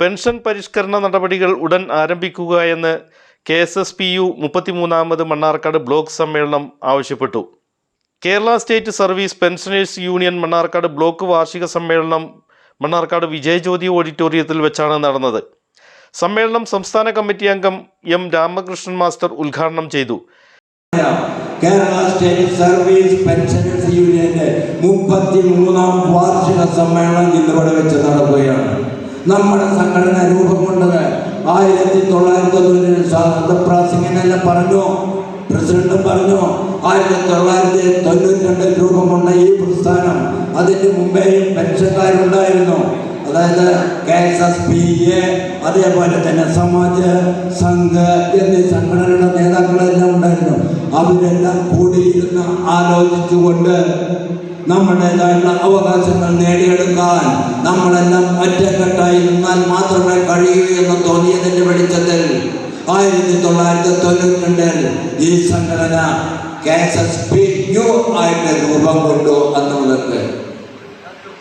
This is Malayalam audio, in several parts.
പെൻഷൻ പരിഷ്കരണ നടപടികൾ ഉടൻ ആരംഭിക്കുക എന്ന് K S S P U മുപ്പത്തിമൂന്നാമത് Mannarkkad block സമ്മേളനം ആവശ്യപ്പെട്ടു. Kerala state service pensioners union Mannarkkad block വാർഷിക സമ്മേളനം മണ്ണാർക്കാട് വിജയജ്യോതി ഓഡിറ്റോറിയത്തിൽ വെച്ചാണ് നടന്നത്. സമ്മേളനം സംസ്ഥാന കമ്മിറ്റി അംഗം എം രാമകൃഷ്ണൻ മാസ്റ്റർ ഉദ്ഘാടനം ചെയ്തു. കേരള സ്റ്റേറ്റ് സർവീസ് പെൻഷനേഴ്സ് യൂണിയന്റെ മുപ്പത്തി വാർഷിക സമ്മേളനം ഇന്നിവിടെ വെച്ച് നടക്കുകയാണ്. നമ്മുടെ സംഘടന രൂപം കൊണ്ടത് ആയിരത്തി തൊള്ളായിരത്തി തൊണ്ണൂറ്റി സന്തപ്രാസിംഗനെല്ലാം പറഞ്ഞു. പ്രസിഡന്റ് പറഞ്ഞു ആയിരത്തി തൊള്ളായിരത്തി തൊണ്ണൂറ്റി രണ്ടിൽ രൂപം കൊണ്ട ഈ പ്രസ്ഥാനം അതിന് മുമ്പേയും പെൻഷൻകാരുണ്ടായിരുന്നു. അതായത് K S S P A അതേപോലെ തന്നെ സമാജ് സംഘ് എന്നീ സംഘടനയുടെ നേതാക്കളെല്ലാം ഉണ്ടായിരുന്നു. അവരെല്ലാം കൂടിയിരുന്ന് ആലോചിച്ചുകൊണ്ട് നമ്മുടേതായുള്ള അവകാശങ്ങൾ നേടിയെടുക്കാൻ നമ്മളെല്ലാം ഒറ്റക്കെട്ടായി നിന്നാൽ മാത്രമേ കഴിയൂ എന്ന് തോന്നിയതിന്റെ വെളിച്ചത്തിൽ ആയിരത്തി തൊള്ളായിരത്തി തൊണ്ണൂറ്റി രണ്ടിൽ ഈ സംഘടന കെ ആയിട്ട് രൂപം കൊണ്ടു എന്നുള്ളത്.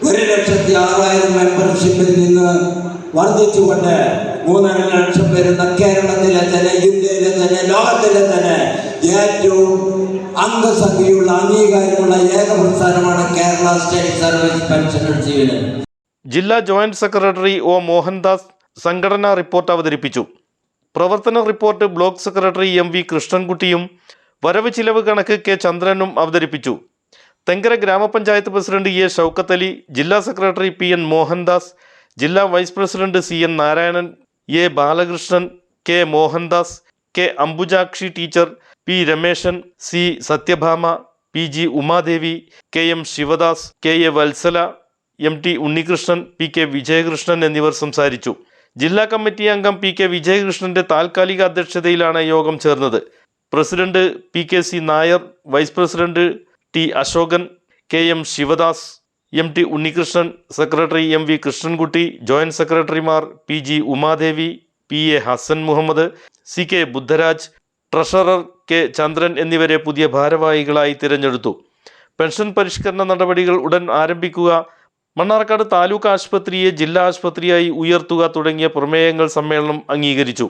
ഒരു ലക്ഷത്തി ആറായിരം മെമ്പർഷിപ്പിൽ നിന്ന് വർദ്ധിച്ചുകൊണ്ട് മൂന്നര ലക്ഷം വരുന്ന കേരളത്തിലെ തന്നെ ഇന്ത്യയിലെ തന്നെ ലോകത്തിലെ തന്നെ ഏറ്റവും അംഗസംഖ്യയുള്ള അംഗീകാരമുള്ള ഏക പ്രസ്ഥാനമാണ് കേരള സ്റ്റേറ്റ് സർവീസ് യൂണിയൻ ജില്ലാ ജോയിന്റ് സെക്രട്ടറി ഒ മോഹൻദാസ് സംഘടനാ റിപ്പോർട്ട് അവതരിപ്പിച്ചു. പ്രവർത്തന report block secretary M V കൃഷ്ണൻകുട്ടിയും വരവ് ചിലവ് കണക്ക് കെ ചന്ദ്രനും അവതരിപ്പിച്ചു. തെങ്കര ഗ്രാമപഞ്ചായത്ത് പ്രസിഡന്റ് എ ഷൗക്കത്ത് അലി ജില്ലാ സെക്രട്ടറി പി എൻ മോഹൻദാസ് ജില്ലാ vice president C N Narayanan A Balakrishnan K Mohandas K Ambujakshi teacher P Rameshan C Satyabhama P G Umadevi K M Sivadas K A Vatsala M T Unnikrishnan P K Vijayakrishnan എന്നിവർ സംസാരിച്ചു. ജില്ലാ കമ്മിറ്റി അംഗം പി കെ വിജയകൃഷ്ണന്റെ താൽക്കാലിക അധ്യക്ഷതയിലാണ് യോഗം ചേർന്നത്. President P K C Nair vice president T Ashokan K M Sivadas M T Unnikrishnan secretary M V Krishnankutty joint സെക്രട്ടറിമാർ P G Umadevi P A Hasan Muhammad C K Buddharaj treasurer K Chandran എന്നിവരെ പുതിയ ഭാരവാഹികളായി തിരഞ്ഞെടുത്തു. പെൻഷൻ പരിഷ്കരണ നടപടികൾ ഉടൻ ആരംഭിക്കുക മണ്ണാർക്കാട് താലൂക്ക് ആശുപത്രിയെ ജില്ലാ ആശുപത്രിയായി ഉയർത്തുക തുടങ്ങിയ പ്രമേയങ്ങൾ സമ്മേളനം അംഗീകരിച്ചു.